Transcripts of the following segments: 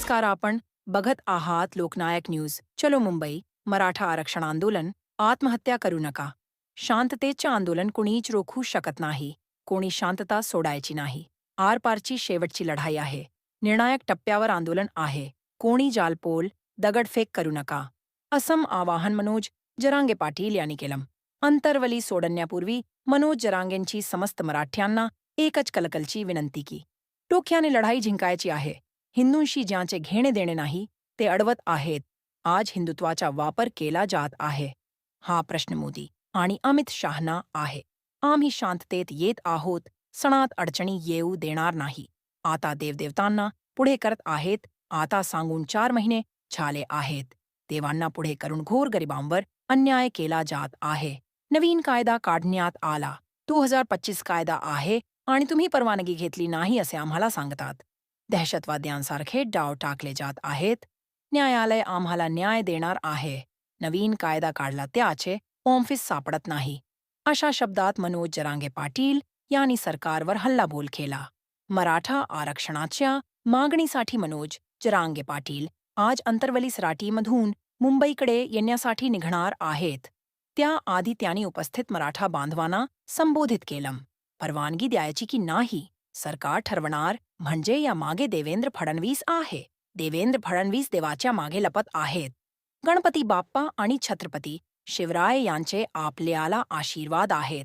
नमस्कार आपण बघत आहात लोकनायक न्यूज. चलो मुंबई मराठा आरक्षण आंदोलन आत्महत्या करू नका. शांततेचे आंदोलन कुणीच रोखू शकत नाही. कोणी शांतता सोडायची नाही. आरपारची शेवटची लढाई आहे. निर्णायक टप्प्यावर आंदोलन आहे. कोणी जालपोल दगडफेक करू नका. असम आवाहन मनोज जरांगे पाटील यांनी केलं. अंतरवली सोडण्यापूर्वी मनोज जरांगेंची समस्त मराठ्यांना एकच कलकलची विनंती की डोक्याने लढाई जिंकायची आहे. हिंदूंशी ज्यांचे घेणे देणे नाही ते अडवत आहेत. आज हिंदुत्वाचा वापर केला जात आहे. हा प्रश्न मोदी आणि अमित शहाना आहे. आम्ही शांततेत येत आहोत. सणात अडचणी येऊ देणार नाही. आता देवदेवतांना पुढे करत आहेत. आता सांगून चार महिने झाले आहेत. देवांना पुढे करून घोर गरिबांवर अन्याय केला जात आहे. नवीन कायदा काढण्यात आला. दो हजार पच्चीस कायदा आहे आणि तुम्ही परवानगी घेतली नाही असे आम्हाला सांगतात. दहशतवाद्यांसारखे डाव टाकले जात आहेत. न्यायालय आम्हाला न्याय देणार आहे. नवीन कायदा काढला त्याचे ऑफिस सापडत नाही. अशा शब्दात मनोज जरांगे पाटील यांनी सरकारवर हल्लाबोल केला. मराठा आरक्षणाच्या मागणीसाठी मनोज जरांगे पाटील आज अंतर्वली सराटीमधून मुंबईकडे येण्यासाठी निघणार आहेत. त्याआधी त्यांनी उपस्थित मराठा बांधवांना संबोधित केलं. परवानगी द्यायची की नाही? सरकार ठरवणार म्हणजे या मागे देवेंद्र फडणवीस आहे. देवेंद्र फडणवीस देवाच्या मागे लपत आहेत. गणपती बाप्पा आणि छत्रपती शिवराय यांचे आपल्याला आशीर्वाद आहेत.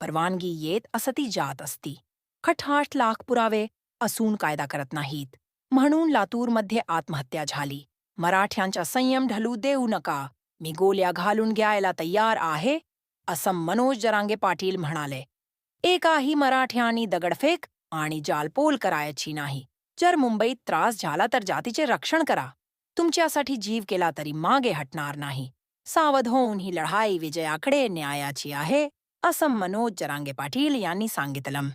परवानगी येत असती जात असती. खटाठ लाख पुरावे असून कायदा करत नाहीत. म्हणून लातूरमध्ये आत्महत्या झाली. मराठ्यांचा संयम ढलू देऊ नका. मी गोल्या घालून घ्यायला तयार आहे असं मनोज जरांगे पाटील म्हणाले. एकाही मराठ्यांनी दगडफेक आणि जालपोल करायची नाही. जर मुंबईत त्रास झाला तर जातीचे रक्षण करा. तुमच्यासाठी जीव केला तरी मागे हटणार नाही. सावध होऊन ही लढाई विजयाकडे न्यायाची आहे असं मनोज जरांगे पाटील यांनी सांगितलं